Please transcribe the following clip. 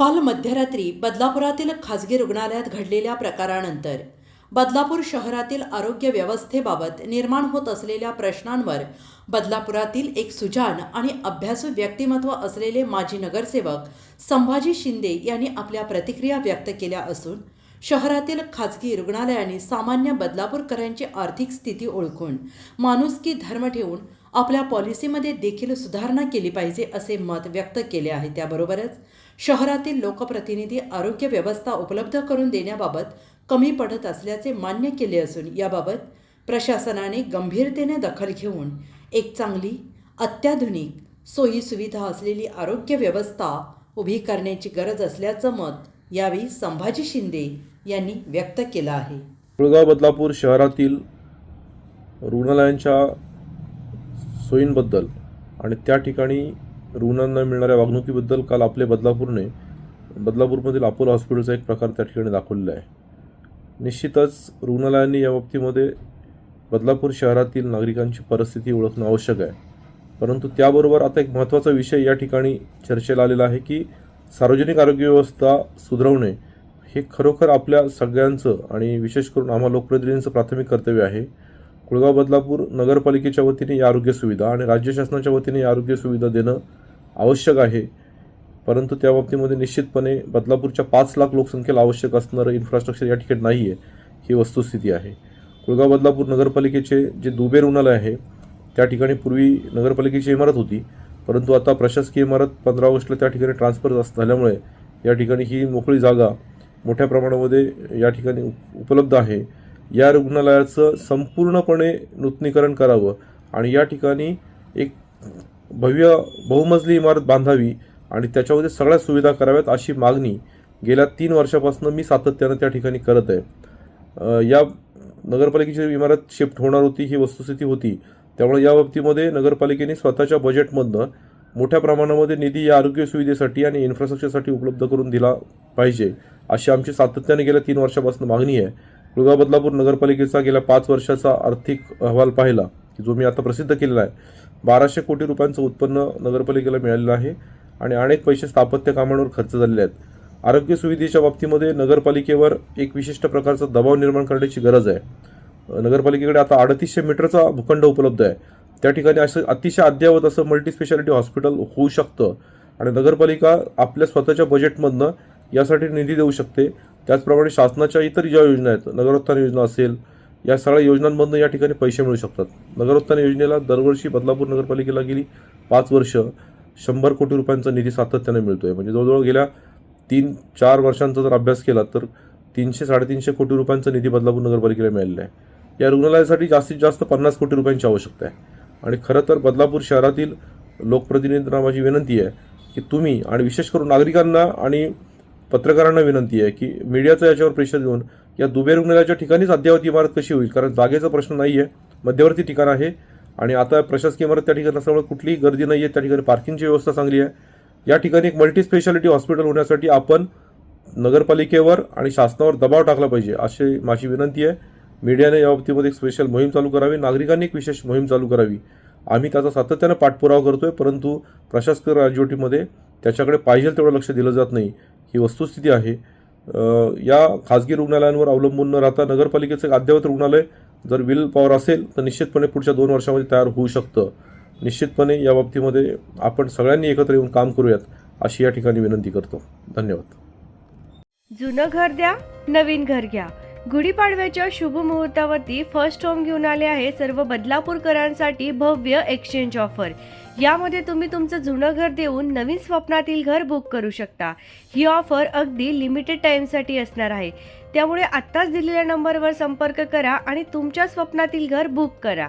काल मध्यरात्री बदलापुरातील खाजगी रुग्णालयात घडलेल्या प्रकारानंतर बदलापूर शहरातील आरोग्य व्यवस्थेबाबत निर्माण होत असलेल्या प्रश्नांवर बदलापुरातील एक सुजाण आणि अभ्यासू व्यक्तिमत्व असलेले माजी नगरसेवक संभाजी शिंदे यांनी आपल्या प्रतिक्रिया व्यक्त केल्या असून शहरातील खाजगी रुग्णालयांनी सामान्य बदलापूरकरांची आर्थिक स्थिती ओळखून माणुसकी धर्म ठेवून आपल्या पॉलिसीमध्ये देखील सुधारणा केली पाहिजे असे मत व्यक्त केले आहे. त्याबरोबरच शहरातील लोकप्रतिनिधी आरोग्य व्यवस्था उपलब्ध करून देण्याबाबत कमी पडत असल्याचे मान्य केले असून याबाबत प्रशासनाने गंभीरतेने दखल घेऊन एक चांगली अत्याधुनिक सोयीसुविधा असलेली आरोग्य व्यवस्था उभी करण्याची गरज असल्याचं मत यावेळी संभाजी शिंदे यांनी व्यक्त केलं आहे. मुळगाव बदलापूर शहरातील रुग्णालयांच्या सोयींबद्दल आणि त्या ठिकाणी रुग्णांना मिळणाऱ्या वागणुकीबद्दल काल आपले बदलापूरने बदलापूरमधील अपोलो हॉस्पिटलचा एक प्रकार त्या ठिकाणी दाखवलेला आहे. निश्चितच रुग्णालयांनी या बाबतीमध्ये बदलापूर शहरातील नागरिकांची परिस्थिती ओळखणं आवश्यक आहे. परंतु त्याबरोबर आता एक महत्त्वाचा विषय या ठिकाणी चर्चेला आलेला आहे की सार्वजनिक आरोग्य व्यवस्था सुधारवणे हे खरोखर आपल्या सगळ्यांचं आणि विशेष करून आम्हा लोकप्रतिनिधींचं प्राथमिक कर्तव्य आहे. कुळगाव बदलापूर नगरपालिकेच्या वतीने या आरोग्य सुविधा आणि राज्य शासनाच्या वतीने या आरोग्य सुविधा देणं आवश्यक आहे. परंतु त्या बाबतीमध्ये निश्चितपणे बदलापूरच्या पाच लाख लोकसंख्येला आवश्यक असणारं इन्फ्रास्ट्रक्चर या ठिकाणी नाही आहे ही वस्तुस्थिती आहे. कुळगाव बदलापूर नगरपालिकेचे जे दुबे रुग्णालय आहे त्या ठिकाणी पूर्वी नगरपालिकेची इमारत होती परंतु आता प्रशासकीय इमारत पंधरा ऑगस्टला त्या ठिकाणी ट्रान्सफर झाल्यामुळे या ठिकाणी ही मोकळी जागा मोठ्या प्रमाणामध्ये या ठिकाणी उपलब्ध आहे. या रुग्णालयाचं संपूर्णपणे नूतनीकरण करावं आणि या ठिकाणी एक भव्य बहुमजली इमारत बांधावी आणि त्याच्यामध्ये सगळ्या सुविधा कराव्यात अशी मागणी गेल्या तीन वर्षापासून मी सातत्यानं त्या ठिकाणी करत आहे. या नगरपालिकेची इमारत शिफ्ट होणार होती ही वस्तुस्थिती होती. त्यामुळे या बाबतीमध्ये नगरपालिकेने स्वतःच्या बजेटमधनं मोठ्या प्रमाणामध्ये निधी या आरोग्य सुविधेसाठी आणि इन्फ्रास्ट्रक्चरसाठी उपलब्ध करून दिला पाहिजे अशी आमची सातत्याने गेल्या तीन वर्षापासून मागणी आहे. कुळगाव बदलापूर नगरपालिकेचा गेल्या पाच वर्षाचा आर्थिक अहवाल पाहिला की जो मी आता प्रसिद्ध केलेला आहे. बाराशे कोटी रुपयांचं उत्पन्न नगरपालिकेला मिळालेलं आहे आणि अनेक पैसे स्थापत्य कामांवर खर्च झालेले आहेत. आरोग्य सुविधेच्या बाबतीमध्ये नगरपालिकेवर एक विशिष्ट प्रकारचा दबाव निर्माण करण्याची गरज आहे. नगरपालिकेकडे आता अडतीसशे मीटरचा भूखंड उपलब्ध आहे. त्या ठिकाणी असं अतिशय अद्ययावत असं मल्टी स्पेशालिटी हॉस्पिटल होऊ शकतं आणि नगरपालिका आपल्या स्वतःच्या बजेटमधनं यासाठी निधी देऊ शकते. त्याचप्रमाणे शासनाच्या इतर ज्या योजना आहेत नगरोत्थान योजना असेल या सगळ्या योजनांमधनं या ठिकाणी पैसे मिळू शकतात. नगरोत्थान योजनेला दरवर्षी बदलापूर नगरपालिकेला गेली पाच वर्ष शंभर कोटी रुपयांचा निधी सातत्याने मिळतो आहे म्हणजे जवळजवळ गेल्या तीन चार वर्षांचा जर अभ्यास केला तर तीनशे साडेतीनशे कोटी रुपयांचा निधी बदलापूर नगरपालिकेला मिळालेला आहे. या रुग्णालयासाठी जास्तीत जास्त पन्नास कोटी रुपयांची आवश्यकता आहे. आणि खरं तर बदलापूर शहरातील लोकप्रतिनिधींना माझी विनंती आहे की तुम्ही आणि विशेष करून नागरिकांना आणि पत्रकारांना विनंती आहे की मीडियाचं याच्यावर प्रेशर देऊन या दुबे रुग्णालयाच्या ठिकाणीच अद्ययावत इमारत कशी होईल? कारण जागेचा प्रश्न नाही आहे मध्यवर्ती ठिकाण आहे आणि आता प्रशासकीय इमारत त्या ठिकाणी असल्यामुळे कुठलीही गर्दी नाही आहे त्या ठिकाणी पार्किंगची व्यवस्था चांगली आहे. या ठिकाणी एक मल्टी स्पेशालिटी हॉस्पिटल होण्यासाठी आपण नगरपालिकेवर आणि शासनावर दबाव टाकला पाहिजे अशी माझी विनंती आहे. मीडियाने या बाबतीमध्ये एक स्पेशल मोहीम चालू करावी. नागरिकांनी एक विशेष मोहीम चालू करावी. आम्ही त्याचा सातत्यानं पाठपुरावा करतोय परंतु प्रशासकीय राजवटीमध्ये त्याच्याकडे पाहिजे तेवढं लक्ष दिलं जात नाही. ही वस्तुस्थिती आहे. या खाजगी रुग्णालयांवर अवलंबून न राहता नगरपालिकेचं एक अद्ययावत रुग्णालय जर विल पॉवर असेल तर निश्चितपणे पुढच्या दोन वर्षामध्ये तयार होऊ शकतं. निश्चितपणे या बाबतीमध्ये आपण सगळ्यांनी एकत्र येऊन काम करूयात अशी या ठिकाणी विनंती करतो. धन्यवाद. जुनं घर द्या नवीन घर घ्या. गुढीपाडव्याच्या शुभ मुहूर्तावरती फर्स्ट होम घेऊन आले आहे सर्व बदलापूरकरांसाठी भव्य एक्सचेंज ऑफर यामध्ये तुम्ही तुमचं जुनं घर देऊन नवीन स्वप्नातील घर बुक करू शकता. ही ऑफर अगदी लिमिटेड टाईमसाठी असणार आहे. त्यामुळे आत्ताच दिलेल्या नंबरवर संपर्क करा आणि तुमच्या स्वप्नातील घर बुक करा.